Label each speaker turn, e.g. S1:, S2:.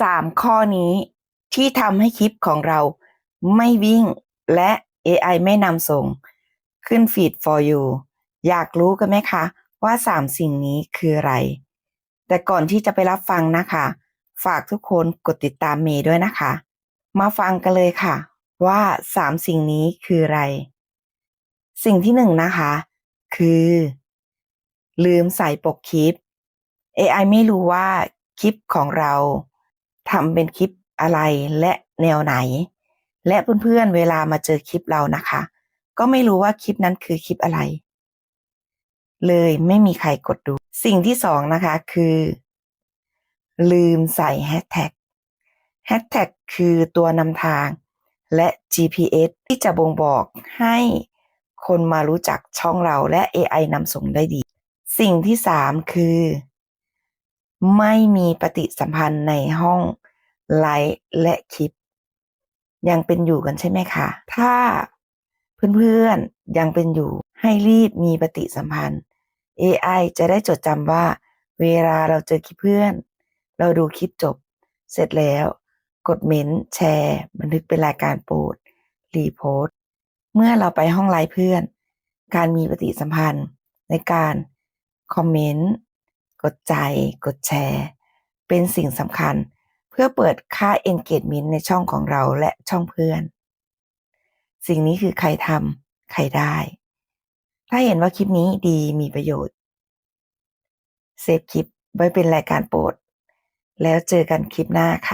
S1: สามข้อนี้ที่ทำให้คลิปของเราไม่วิ่งและ AI ไม่นำส่ง ขึ้นฟีด for you อยากรู้กันไหมคะ ว่าสามสิ่งนี้คืออะไร แต่ก่อนที่จะไปรับฟังนะคะ ฝากทุกคนกดติดตามเมย์ด้วยนะคะ มาฟังกันเลยค่ะ ว่าสามสิ่งนี้คืออะไร สิ่งที่หนึ่งนะคะ คือ ลืมใส่ปกคลิป AI ไม่รู้ว่าคลิปของเรา ทำเป็นคลิปอะไรและแนวไหน และเพื่อนๆเวลามาเจอคลิปเรานะคะ ก็ไม่รู้ว่าคลิปนั้นคือคลิปอะไร เลยไม่มีใครกดดู สิ่งที่สองนะคะคือ ลืมใส่แฮชแท็กแฮชแท็กคือตัวนำทางและ GPS ที่จะบ่งบอกให้คนมารู้จักช่องเราและ AI นำส่งได้ดี สิ่งที่สามคือ ไม่มีปฏิสัมพันธ์ในห้องไลฟ์และคลิป ยังเป็นอยู่กันใช่ไหมคะ ถ้าเพื่อนๆยังเป็นอยู่ให้รีบมีปฏิสัมพันธ์ AI จะได้จดจำว่า เวลาเราเจอคลิปเพื่อน เราดูคลิปจบ เสร็จแล้ว กดเม้นแชร์ บันทึกเป็นรายการโปรดรีโพสเมื่อเราไปห้องไลฟ์เพื่อน การมีปฏิสัมพันธ์ในการคอมเมนต์ กดใจ กดแชร์ เป็นสิ่งสำคัญเพื่อเปิดค่า engagement ในช่องของเราและช่องเพื่อน สิ่งนี้คือใครทำใครได้ ถ้าเห็นว่าคลิปนี้ดีมีประโยชน์เซฟคลิปไว้เป็นรายการโปรด แล้วเจอกันคลิปหน้าค่ะ